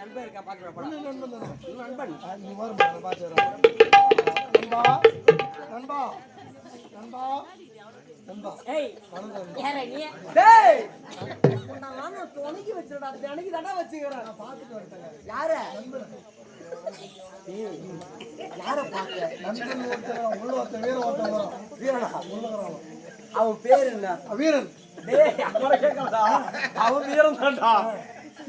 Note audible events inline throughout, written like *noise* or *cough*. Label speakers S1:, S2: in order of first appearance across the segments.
S1: நண்பன் நண்பன்
S2: ஏய் யாரா? நீ
S1: டேய் நான் துணைக்கு வச்சிரடா துணைக்கு தானே வச்சுக்கிறேன் யார டேய், யார பாக்க வீரனா அவன் பேர் என்ன?
S3: வீரன்
S1: டேய் அவன் வீரன் தான்டா.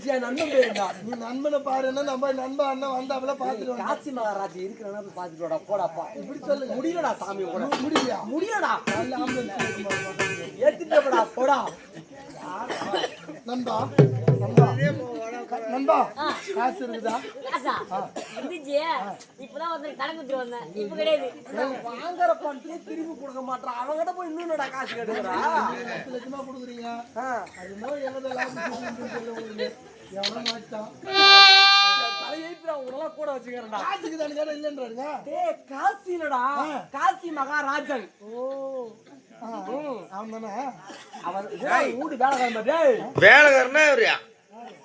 S1: என் நண்பன் என்ன?
S3: நீ நண்பனை பாருன்னா நம்ம நண்பன் அண்ணன் வந்தாப்புல பாத்துட்டு வந்தோம்.
S1: காசி மகாராஜ் இருக்கிறனா போய் பாத்துட்டு வாடா போடாப்பா
S3: இப்படி சொல்லுங்க
S1: முடியலடா சாமி கூட
S3: முடியலையா?
S1: முடியலடா.
S3: நல்ல ஆம்புலன்ஸ் இருக்குமா?
S1: ஏத்திட்டப்படா போடா.
S3: நண்பா நண்பா. நண்பா. காசு இருக்குதா?
S2: காசா? இருந்துச்சு. இப்பதான் வந்து கணக்கு கொடுத்துட்டு வந்தேன். இப்ப கிடையாது.
S1: வாங்குற பணத்தையே திருப்பி கொடுக்க மாட்டான் அவன்கிட்ட போய் இன்னும் காசு கேட்டுக்கிறா
S3: பத்து லட்சமா கொடுக்குறீங்க.
S1: ஆ.
S3: அது மாதிரி எவ்வளவு லாபம் உங்களுக்கு. எவனோ மாட்டான்
S1: கூட வச்சுக்கிறேன்டா
S3: காசுக்கு தானே கேட்டா இல்லைன்றாருங்க.
S1: டேய் காசிலடா காசி மகாராஜன்.
S3: ஆ, அவன் தானே
S1: அவன் வீடு வேலை கிளம்ப டேய்.
S4: வேலைக்காரனா இவரு?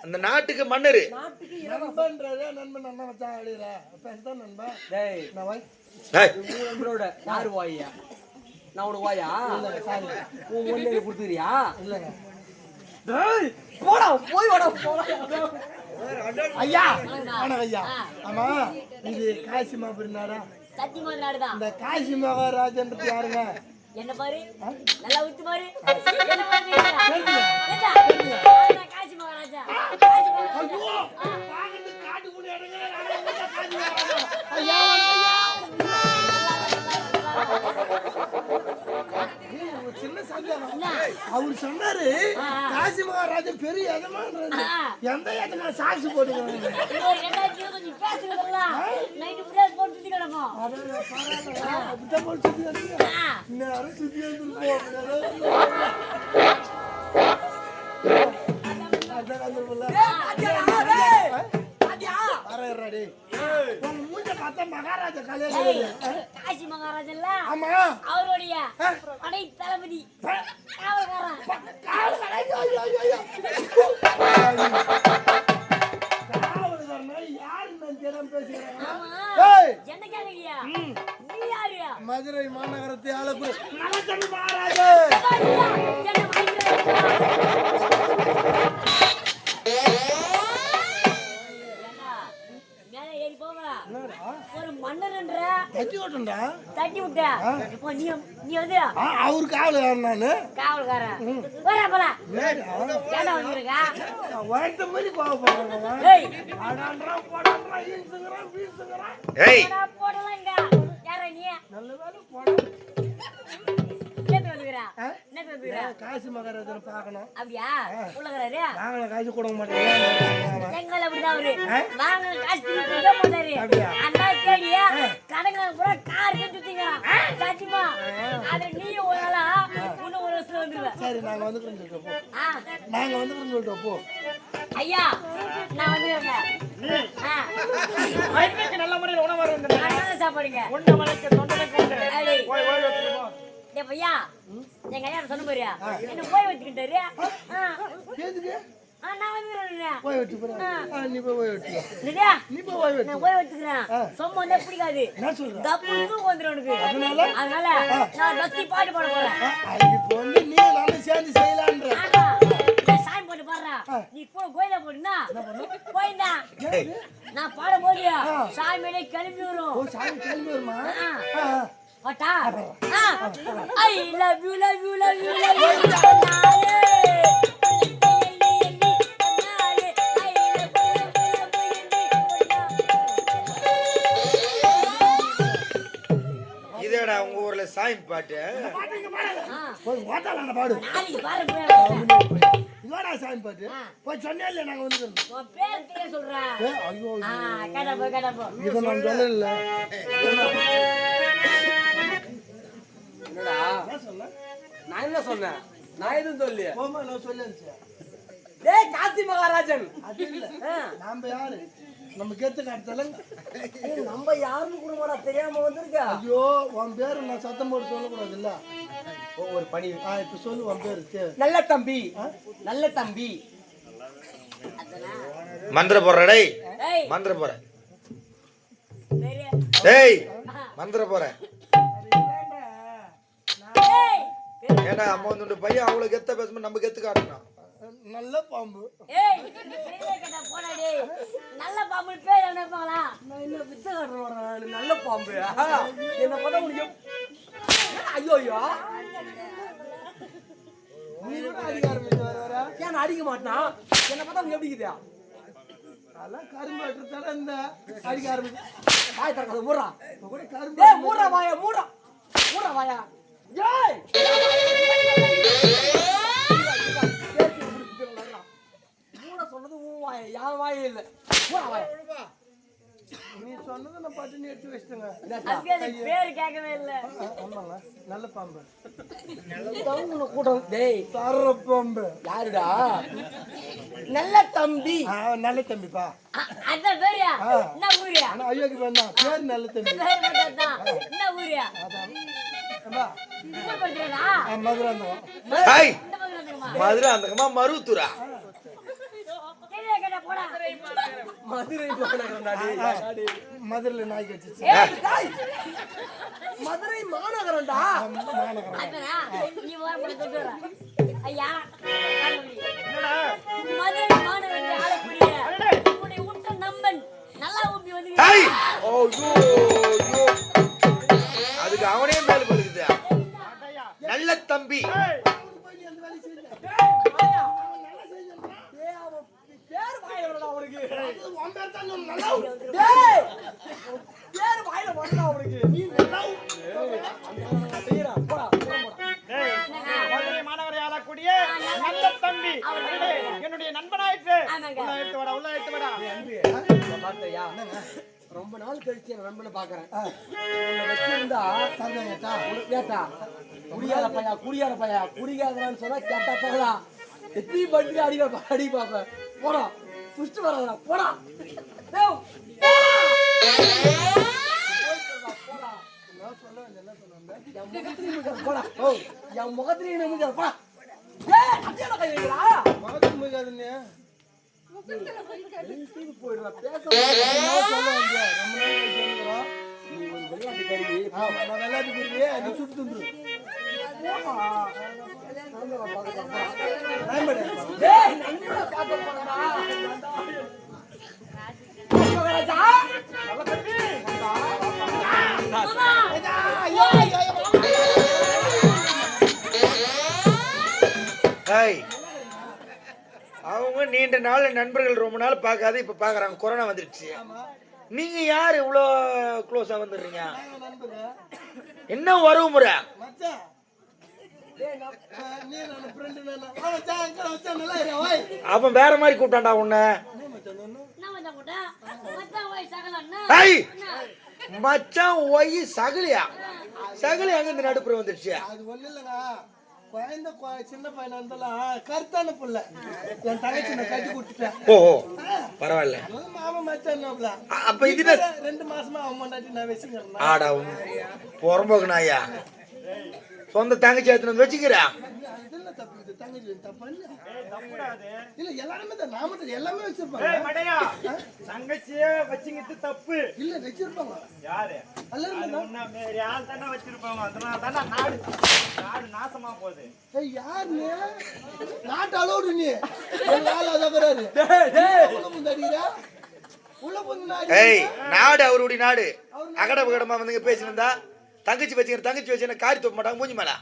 S4: அந்த நாட்டுக்கு மன்னரு.
S1: நாட்டுக்கு
S3: நண்பன்றாரு நண்பன் அண்ணன் வச்சா அழியிற பேசுதான் நண்பன்
S1: டேய்.
S3: நான் வை
S4: டேய்,
S1: நண்பரோட யாரு வாயா? நான் உனக்கு வாயா?
S3: சாரி.
S1: உன் ஒண்ணு கொடுத்துக்கிறியா?
S3: இல்லைங்க.
S1: டேய் போடா போய் வாடா போடா.
S3: ஐயா ஆனா ஐயா ஆமா இது காசி மாபுரினாரா
S2: சத்தி மாதிரி நாடுதான்
S3: இந்த காசி மகாராஜன்றது யாருங்க?
S2: என்ன பாரு? நல்லா விட்டு பாரு. என்ன பாரு ஏண்டா? நான் காசி மகாராஜா காசி மகாராஜா
S3: ஐயா. சின்ன சந்தேகம். அவர் சொன்னாரு காசி மகாராஜன் பெரிய எஜமான்றாரு. எந்த எஜமான? சாட்சி போட்டுக்கிறாங்க
S2: இன்னொரு
S3: மகாராஜா கல்யாணம்.
S2: காசி மகாராஜன்ல
S3: ஆமா.
S2: அவருடைய படை தளபதி காவல்காரன்.
S3: ஐயோ, ஐயோ, ஐயோ, ஐயோ. காவலுக்காரனா யாருன்னு நான் தெரியாம பேசுகிறேன்.
S2: ஆமா
S3: ஏய்,
S2: என்ன கேக்குறியா நீ யாரு
S3: மதுரை மாநகரத்தை ஆளக்கூடிய நலத்தன் மகாராஜன்
S2: என்ன வாங்கிட்டு மேல ஏறி போவா ஒரு மன்னர்ன்ற
S3: தட்டி ஓட்டுண்டா
S2: தட்டி விட்ட? இப்போ நீ நீ வந்து
S3: அவரு காவலுக்காரன் நானு.
S2: காவல்காரன். வர வந்துருக்கா?
S3: மாதிரி
S2: ஏய்.
S4: ஏய்.
S2: போடலாங்க யாரா நீ?
S3: நல்ல வேலை போட. காசி மகாராஜனை பார்க்கணும்.
S2: அப்படியா?
S3: நாங்களும் காசு கொடுக்க மாட்டோம்.
S2: எங்களை அப்படிதான் அவரு. காசு? அண்ணா கேடியா? கடைக்கார பூரா கார் சத்தியமா அதுல நீயும் ஒரு ஆளா? இன்னும் ஒரு வருஷம் வந்துருவ.
S3: சரி நாங்க வந்துக்கிறோம் சொல்லிட்டு போ.
S2: ஆ.
S3: நாங்க வந்துக்கிறோம் சொல்லிட்டு போ.
S2: ஐயா நான்
S5: வயிற்றுக்கு நல்ல முறையில் உணவு
S2: சாப்பாடுங்க.
S5: உண்ட தொண்டனுக்கு உண்டு
S2: அடி.
S5: போய்
S2: எங்க ஐயா சொன்ன பாரியா? என்ன போய் வச்சுக்கிட்டாரு? நான் வந்துடுறேன்
S3: போய் ஆ, நீ போய்
S2: இல்லையா
S3: நீ போய்
S2: நான் போய் வச்சுக்கிறேன். சொம்ப வந்தா பிடிக்காது. தப்பு வந்துடும் உனக்கு.
S3: அதனால?
S2: அதனால நான் பக்தி பாட்டு பாட போறேன்.
S3: ஆ, இப்போ வந்து நீ நானும் சேர்ந்து செய்யலான்ற.
S2: ஆமா நான் சாமி பாட்டு பாடுறேன் நீ கூட கோயில போடுனா கோயிந்தா நான் பாடும்போது சாமியோட கிளம்பி வரும்.
S3: சாமி கிளம்பி வருமா?
S2: பாட்டா I love you love you love you love you
S4: இதேடா உங்க ஊர்ல சாமி பாட்டு
S3: பாடு
S2: நாளைக்கு பாரு
S3: சாமி பாட்டு போய் சொன்னே இல்லையா நாங்க வந்து
S2: உன் பேர் தெரிய சொல்றேன்
S3: ஏ, ஐயோ
S2: ஆ கேட்டா போ கேட்டா போ
S3: இதை நான் சொல்லல
S1: என்னடா? நான் என்ன சொன்னேன்? நான் எதுவும் சொல்லலையே.
S3: போமா நான் சொல்லிருச்சு
S1: டேய் காசி மகாராஜன்.
S3: அது இல்ல. நாம யாரு? நம்ம கெத்து காட்டுதலங்க
S1: ஏய், நம்ம யாருன்னு கூட மாடா தெரியாம வந்திருக்க.
S3: ஐயோ உன் பேரு நான் சத்தம் போட்டு சொல்லக்கூடாது இல்ல
S1: ஒரு பணி.
S3: ஆ இப்ப சொல்லு உன் பேரு.
S1: நல்ல தம்பி. நல்ல தம்பி.
S4: மந்திர போற டேய். மந்திர போற. டேய் மந்திர போற. ஏன்னா அம்மா வந்து பையன் அவ்வளவு கெத்த பேசும்போது நம்ம கெத்து காட்டணும்
S3: நல்ல பாம்பு.
S2: ஏய் தெரியல கேட்டா போடா டேய். நல்ல பாம்பு பேர் என்ன பாங்களா
S1: நான் என்ன வித்த காட்டுறேன் நல்ல பாம்பு. என்ன பார்த்தா உனக்கு ஐயோ ஐயோ.
S3: நீ கூட அடிக்க ஆரம்பிச்சு வர வர
S1: ஏன் அடிக்க மாட்டான்? என்ன பார்த்தா உனக்கு எப்படி இருக்குதா
S3: அதெல்லாம் கரும்பு வெட்டுறதால இந்த அடிக்க ஆரம்பிச்சு
S1: வாய் திறக்காத மூடுறா.
S3: கூட கரும்பு
S1: மூடுறா வாயா மூடுறா. மூடுறா வாயா.
S3: நீ சொன்னதை நான் பாட்டு நீ எடுத்து வச்சிட்டேங்க.
S2: பேர் கேட்கவே இல்ல.
S3: ஆமாங்க. நல்ல பாம்பு.
S1: உன்னை கூட்டம் டேய்.
S3: சர பாம்பு.
S1: யாருடா? நல்ல தம்பி.
S3: நல்ல தம்பிப்பா
S2: அ- அதான் பேரியா? என்ன ஊரியா?
S3: ஐயோக்கு பேர் நல்ல தம்பி.
S2: என்ன ஊரியா?
S3: ஆ, மதுரை
S2: வந்துருமா
S4: மதுரை
S3: மதுரையில் நாய் கட்சிச்சு
S2: ஏய்
S1: மதுரை மாநகரம்டா.
S3: மாநகரம்.
S2: ஐயா மதுரை உன்னுடைய உற்ற நம்பன் நல்லா ஊப்பி வந்து
S4: அதுக்கு அவனே மேல்
S1: பேர்
S3: தான். சொல்லணும், நல்லா
S5: தம்பி டேய், என்னுடைய நண்பனாயிற்று. உள்ள எடுத்து வாடா உள்ள எடுத்து வாடா
S1: இங்க பார்த்தியா? ரொம்ப நாள் கழிச்சு என் நண்பனை பாக்குறேன் வச்சிருந்தா
S3: சரிதான் கேட்டா?
S1: கேட்டா. குடியாத பையா குடியாத பையா குடிக்காதடான்னு சொன்னா கேட்டா தகடா எத்தி பட்டு அடிக்க அடி பாப்பேன் போடா. புஷ்டு வராதா போடா. என் முகத்திலேயே நிமிக்காத, போடா. முகத்திலேயே நிமிக்காத, போடா.
S3: நான் விளையாட்டு நீ சுட்டு துண்டு
S4: ஹாய் அவங்க நீண்ட நாள் நண்பர்கள் ரொம்ப நாள் பார்க்காத இப்ப பாக்குறாங்க. கொரோனா வந்துருச்சு. நீங்க யார் இவ்வளோ க்ளோஸா வந்துடுறீங்க? என்ன உறவு முறை. அவன் வேற மாதிரி கூப்பிட்டான்டா உன்னை.
S3: மச்சான்
S4: ஒய் சகலியா சகலி அங்க இந்த நடுப்புற வந்துடுச்சு
S3: குழந்தை சின்ன பையனா இருந்தாலும் கருத்தான புள்ள. என் தங்கச்சி நான் கட்டி கொடுத்துட்டேன்
S4: ஓ பரவாயில்ல.
S3: மாமா மச்சான்
S4: அப்ப இதுல
S3: ரெண்டு மாசமா அவன் கொண்டாட்டி நான் வச்சுக்கிறேன்.
S4: ஆடா புறம்போக்கு நாயா? சொந்த தங்கச்சி வந்து வச்சுக்கிறா?
S3: இதெல்லாம் தப்பு இது தங்கச்சி தப்பா இல்ல. இல்ல எல்லாருமே தான். நாம தான் எல்லாமே வச்சிருப்பாங்க.
S5: தங்கச்சியே வச்சுக்கிட்டு தப்பு.
S3: இல்ல வச்சிருப்பாங்க.
S5: யாரு?
S3: எல்லாருமே
S5: வச்சிருப்பாங்க. அதனால தானே நாடு நாடு நாசமா போகுது.
S3: ஏய் யார் நீ. அலோடு நீ உள்ள உள்ள வந்து நான்
S4: ஏய் நாடு அவருடைய நாடு. அகட பகடமா வந்துங்க பேசினிருந்தா தங்கச்சி வச்சுக்கிற தங்கச்சி வச்சு காரி தூக்க மாட்டாங்க மூஞ்சி மேல.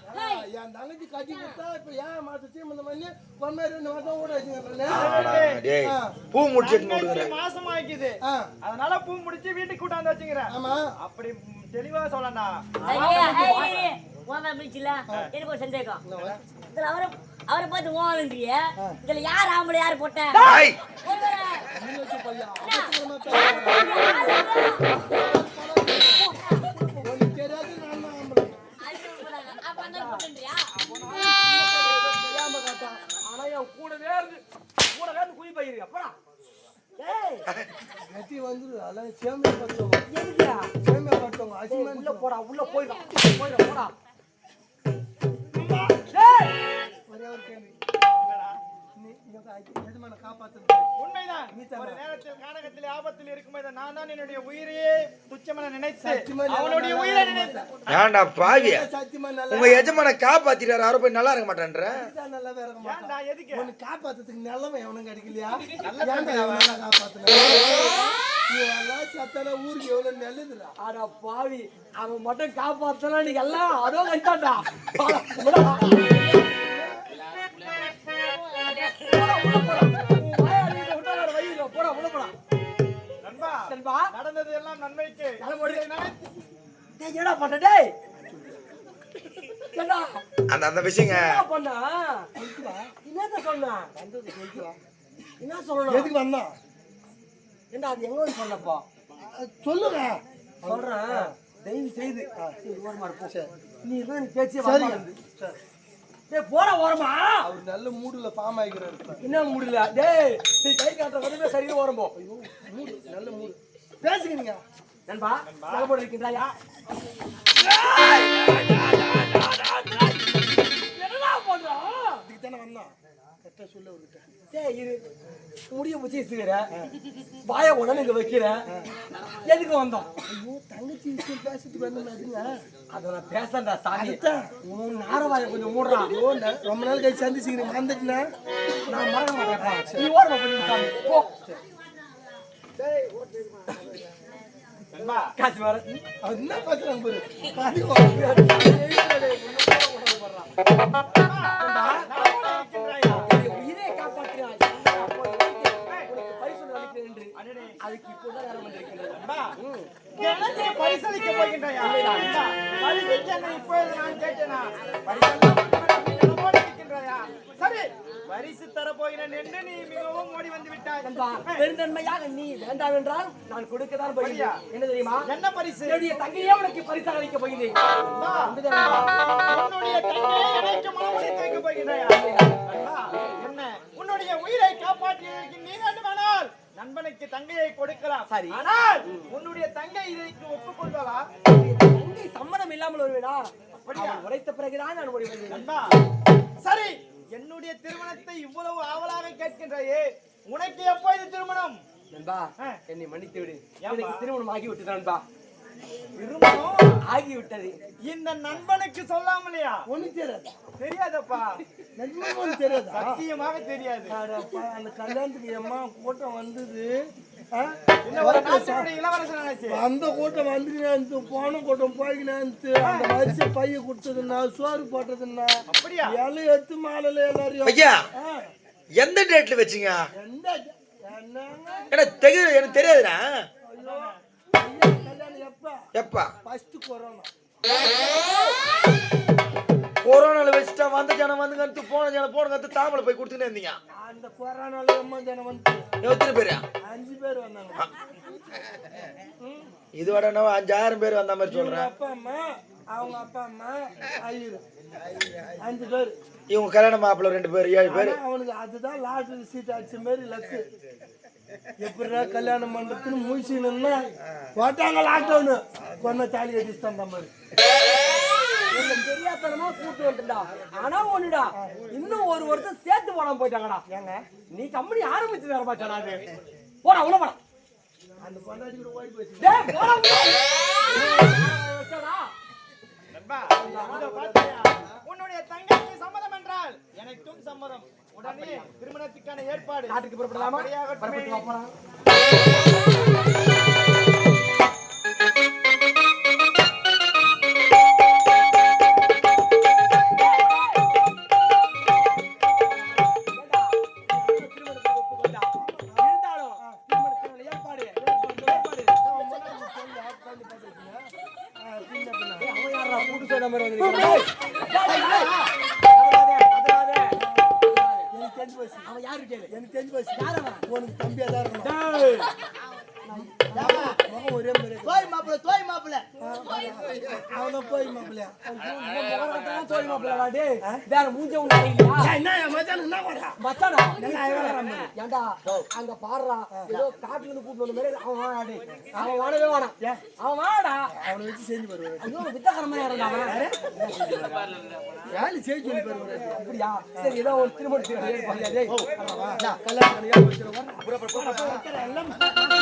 S3: என் தங்கச்சி கட்டி கொடுத்தா இப்ப ஏன் மாத்த சீமந்த பண்ணி ரெண்டு மாசம் ஓட வச்சுக்கிறேன்
S4: பூ முடிச்சிட்டு
S5: தங்கச்சி
S4: கொடுக்குறேன்
S5: மாசமாக்கிது.
S3: ஆ.
S5: அதனால பூ முடிச்சு வீட்டுக்கு கூட்டாந்து வச்சுக்கிறேன்.
S3: ஆமா.
S5: அப்படி தெளிவா சொல்லணா
S2: ஓமா பிடிச்சில எனக்கு ஒரு சந்தேகம் இதுல அவரை அவரை பார்த்து ஓவன்றிய இதுல யார் ஆம்பளை யார் போட்ட
S4: ஏய்
S5: என்னுடைய உயிரையே துச்சமென நினைத்து அவனுடைய
S3: நல்லா
S5: உயிரை நினைத்து
S4: ஏன்டா பாவிய?
S3: நல்லா
S4: உங்க எஜமான காப்பாத்திட்டாரு அவரை போய் நல்லா இருக்க மாட்டேன்ற?
S3: தான் நல்லாவே இருக்க மாட்டான்?
S5: ஏன்டா எதுக்கு?
S3: உன்னை காப்பாத்துறதுக்கு நல்லவன் எவனும் கிடைக்கலையா? *laughs* ஏன்டா நல்லா காப்பாத்துனா? ஊருக்கு எவ்வளவு நல்லதுடா.
S1: அட பாவி அவன் மட்டும் காப்பாத்தலாம் நீ எல்லாம் அதோ கைத்தாண்டா போடா *laughs* *laughs*
S5: நண்பா நடந்தது எல்லாம் நன்மைக்கு
S1: என்னடா பண்ண டேய்? என்னடா?
S4: அந்த அந்த விஷயங்க.
S1: என்ன பண்ண? என்னத்த சொன்ன? என்ன சொல்லணும்?
S3: எதுக்கு வந்தான்
S1: என்ன அது எங்க வந்து சொன்னப்போ?
S3: சொல்லுங்க.
S1: சொல்றேன். தயவு செய்து. ஓரமா இரு, போ. நீ தான் பேச்சே
S3: சரி.
S1: டேய் போடா ஓரமா.
S3: அவர் நல்ல மூடுல ஃபார்ம் ஆகிக்கிறாரு.
S1: என்ன முடியல டேய் நீ கை காட்டுற வரவே சரியா ஓரம் போ.
S3: மூடு நல்ல மூடு. பேசுகிறீங்க
S1: நண்பா நலமோடு இருக்கின்றாயா? என்னடா பண்றோம்
S3: இதுக்கு தானே சொல்ல அவர்கிட்ட.
S1: டேய் இரு. முடிய முச்சி வச்சுக்கிற. வாய உடனே இங்க வைக்கிற. எதுக்கு வந்தோம்
S3: ஐயோ தங்கச்சி விஷயம் பேசிட்டு வந்து அதுங்க
S1: அத நான் பேசண்டா சாமி. உன் நாரவாய கொஞ்சம் மூடுறா.
S3: ஐயோ ரொம்ப நாள் கழிச்சு சந்திச்சுக்கிறீங்க மறந்துட்டுனா
S1: நான் மறக்க மாட்டேன். நீ ஓரமா பண்ணி சாமி. போ.
S5: நண்பா
S1: காசு வர
S3: அது என்ன பார்க்குறாங்க பாரு?
S1: வேண்டாம் என்றால் நான் கொடுக்கத்தான் போகிறேன். என்ன தெரியுமா?
S5: என்ன பரிசு?
S1: என்னுடைய தங்கையே உனக்கு பரிசாக அளிக்க போகிறேன்?
S5: உன்னுடைய தங்கையை எனக்கு மனமுடித்து வைக்க என்ன? உன்னுடைய உயிரை காப்பாற்றியதற்கு நீ வேண்டுமானால் நண்பனுக்கு தங்கையை கொடுக்கலாம்.
S1: சரி.
S5: ஆனால் உன்னுடைய தங்கை இதற்கு ஒப்புக்கொள்வாளா?
S1: தங்கை சம்மதம் இல்லாமல் வருவேனா அவள் உரைத்த பிறகுதான் நான்
S5: நண்பா சரி என்னுடைய திருமணத்தை இவ்வளவு ஆவலாக கேட்கின்றாயே உனக்கு எப்போது திருமணம்?
S1: நண்பா. என்னை மன்னித்து விடு? எனக்கு திருமணம் ஆகிவிட்டது நண்பா.
S5: திருமணம்?
S1: ஆகிவிட்டது.
S5: இந்த நண்பனுக்கு சொல்லாமலையா?
S3: ஒன்றும் தெரியாது?
S5: தெரியாதப்பா.
S3: ஒன்றும் தெரியாதா?
S5: சத்தியமாக தெரியாது.
S3: அடப்பா, அந்த கல்யாணத்துக்கு எம்மா கூட்டம் வந்தது அந்த கூட்டம் வந்துக்கினு போன கூட்டம் போய்க்கினு அந்த வரிசை பைய கொடுத்ததுன்னா சோறு போட்டதுன்னா
S5: அப்படியா?
S3: எல்லாம் எடுத்து மாலையில ஆ,
S4: எந்த டேட்ல வச்சீங்க?
S3: எந்த
S4: எனக்கு தெரிய எனக்கு தெரியாதுண்ணா
S3: எப்ப?
S4: எப்பா
S3: ஃபர்ஸ்ட் கொரோனா
S4: கொரோனால வச்சுட்டா வந்த ஜனம் வந்து கத்து போன ஜனம் போன கத்து தாமலை போய் கொடுத்துன்னு இருந்தீங்க.
S3: அந்த கொரோனால எம்மா ஜனம் வந்து
S4: எத்தனை பேரு?
S3: அஞ்சு பேர் வந்தாங்க.
S4: இதோட நான் அஞ்சாயிரம் பேர் வந்த மாதிரி சொல்றேன்.
S3: அப்பா அம்மா அவங்க அப்பா அம்மா ஐயரு. அஞ்சு பேர்.
S4: இவங்க கல்யாண மாப்பிள்ளை ரெண்டு பேர் ஏழு பேர்.
S3: அவனுக்கு அதுதான் லாட்டரி சீட் அடிச்ச மாதிரி லக்கு. எப்படிடா கல்யாணம் பண்றதுன்னு மூச்சினா போட்டாங்க லாக்டவுன் கொன்ன தாலி கட்டிஸ்தான் அந்த மாதிரி.
S1: தெரியாதனமா கூட்டு வந்துட்டா. ஆனா ஒண்ணுடா. இன்னும் ஒரு வருஷம் சேர்த்து போடாம போயிட்டாங்கடா. ஏங்க? நீ கம்பெனி ஆரம்பிச்சு வேற பாச்சாடா அது. போடா உள்ள போடா.
S3: அந்த பொண்டாட்டி கூட ஓடி போச்சு.
S5: நண்பா? உன்னுடைய தங்கைக்கு சம்மதம் என்றால் எனக்கும் சம்மதம். உடனே திருமணத்துக்கான ஏற்பாடு.
S1: காட்டுக்கு புறப்படலாமா?
S3: எனக்கு தெரிஞ்சு போச்சு
S1: அவன் யாரு கேளு
S3: எனக்கு தெரிஞ்சு போச்சு
S1: யார் அவன்?
S3: உனக்கு தம்பியா தான் இருக்கணும் ஒரே மாதிரி.
S5: தோய் மாப்பிள தோய் மாப்பிள
S3: அவனும் போய்
S1: முகரத்தான் தோய் மாப்பிள்ளடா, டேய். வேற மூஞ்ச ஒண்ணு அடிக்கலையா?
S3: என்ன
S1: மச்சானா? அங்க பாருடா, ஏதோ காட்டுல இருந்து வந்த மாதிரி அவன். அவன் வாடவே. அவன் வாடா.
S3: அவனை வச்சு செஞ்சு போடுவாரு
S1: ஐயோ, வித்தகரமா யாருடா அவன்?
S3: வேலை
S1: அப்படியா? சரி, ஏதோ ஒரு.
S3: கல்யாணம். எல்லாம்